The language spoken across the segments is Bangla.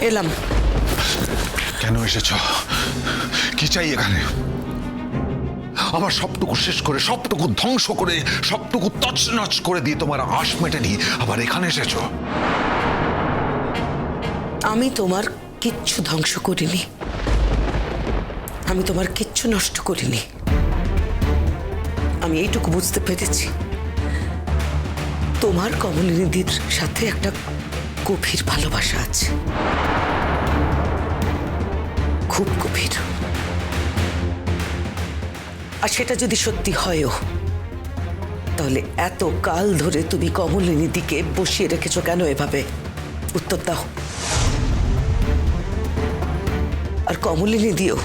এলাম। কেন এসেছ? কি চাই এখানে? আমার সবটুকু শেষ করে সবটুকু ধ্বংস করে সবটুকু তছনছ করে দিয়ে তোমার আশ মেটেনি। আবার এখানে এসেছ? আমি তোমার কিচ্ছু ধ্বংস করিনি। আমি তোমার কিচ্ছু নষ্ট করিনি। আমি এইটুকু বুঝতে পেরেছি। তোমার কমলিনীদির সাথে একটা গভীর ভালোবাসা আছে। খুব গভীর। আর সেটা যদি সত্যি হয়ও, তাহলে এত কাল ধরে তুমি কমলিনী দিকে বসিয়ে রেখেছো কেন এভাবে? উত্তর দাও। আর কমলিনী দিও,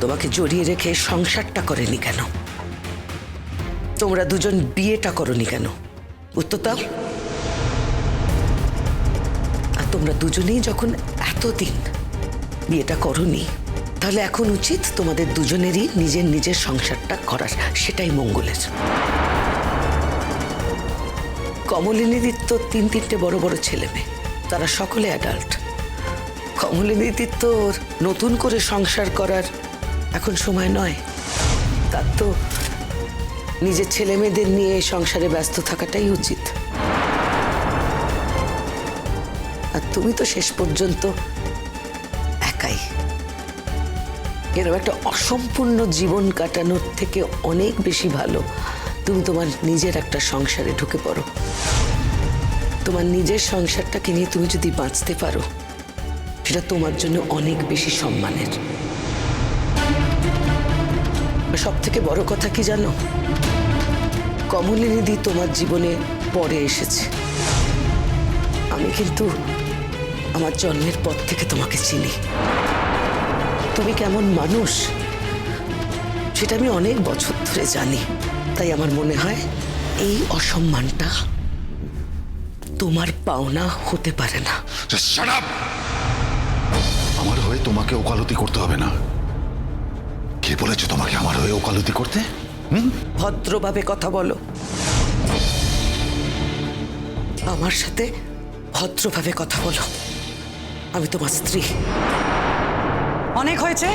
তোমাকে জড়িয়ে রেখে সংসারটা করেনি কেন? তোমরা দুজন বিয়েটা করনি কেন? উত্তর দাও। তোমরা দুজনেই যখন এতদিন বিয়েটা করনি, তাহলে এখন উচিত তোমাদের দুজনেরই নিজের নিজের সংসারটা করার। সেটাই মঙ্গলের কমলিনীদির তো তিন তিনটে বড় বড় ছেলে মেয়ে। তারা সকলে অ্যাডাল্ট কমলিনীদির ওর নতুন করে সংসার করার এখন সময় নয়। তার তো নিজের ছেলে মেয়েদের নিয়ে সংসারে ব্যস্ত থাকাটাই উচিত। আর তুমি তো শেষ পর্যন্ত একাই। এরকম একটা অসম্পূর্ণ জীবন কাটানোর থেকে অনেক বেশি ভালো তুমি তোমার নিজের একটা সংসারে ঢুকে পড়ো। তোমার নিজের সংসারটাকে নিয়ে তুমি যদি বাঁচতে পারো, সেটা তোমার জন্য অনেক বেশি সম্মানের। সব থেকে বড় কথা কি জানো? কমলিনীদি তোমার জীবনে পরে এসেছে। আমি কিন্তু আমার জন্মের পর থেকে তোমাকে চিনি। তুমি কেমন মানুষ সেটা আমি অনেক বছর ধরে জানি। তাই আমার মনে হয় এই অসম্মানটা তোমার পাওনা হতে পারে না! আমার হয়ে তোমাকে ওকালতি করতে হবে না। কে বলেছে তোমাকে আমার হয়ে ওকালতি করতে? হুম? ভদ্রভাবে কথা বলো। আমার সাথে ভদ্রভাবে কথা বলো। আমি তোমার স্ত্রী। অনেক হয়েছে?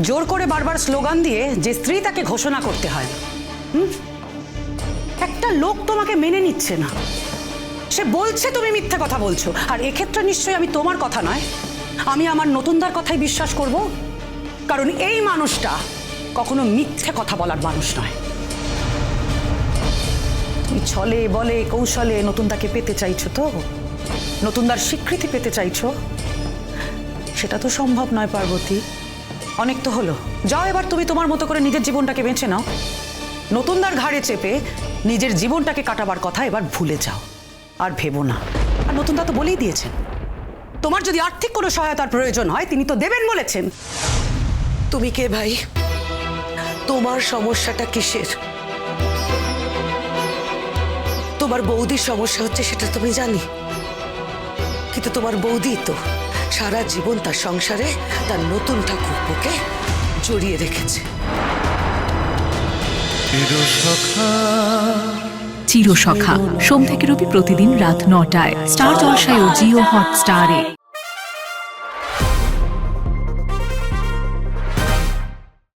জোর করে বারবার স্লোগান দিয়ে যে স্ত্রী তাকে ঘোষণা করতে হয়। হুম? একটা লোক তোমাকে মেনে নিচ্ছে না। সে বলছে তুমি মিথ্যা কথা বলছো। আর এক্ষেত্রে নিশ্চয়ই আমি তোমার কথা নয়। আমি আমার নতুনদার কথাই বিশ্বাস করব। কারণ এই মানুষটা কখনো মিথ্যে কথা বলার মানুষ নয়। তুমি ছলে, বলে, কৌশলে নতুনদাকে পেতে চাইছো তো? নতুনদার স্বীকৃতি পেতে চাইছো? সেটা তো সম্ভব নয়, পার্বতী। অনেক তো হলো। যাও এবার তুমি তোমার মতো করে নিজের জীবনটাকে বেঁচে নাও। নতুনদার ঘাড়ে চেপে নিজের জীবনটাকে কাটাবার কথা এবার ভুলে যাও। আর ভেবো না। আর নতুনদা তো বলেই দিয়েছেন। তোমার যদি আর্থিক কোনো সহায়তার প্রয়োজন হয়, তিনি তো দেবেন বলেছেন। তুমি কে ভাই? তোমার সমস্যাটা কিসের? তোমার বৌদির সমস্যা হচ্ছে সেটা তুমি জানি। কিন্তু তোমার বৌদি তো সারা জীবন তার সংসারে তার নতুন ঠাকুরপোকে জড়িয়ে রেখেছে। চিরসখা। সোম থেকে রবি প্রতিদিন রাত নটায়। স্টার জলসায় ও জিও হটস্টারে।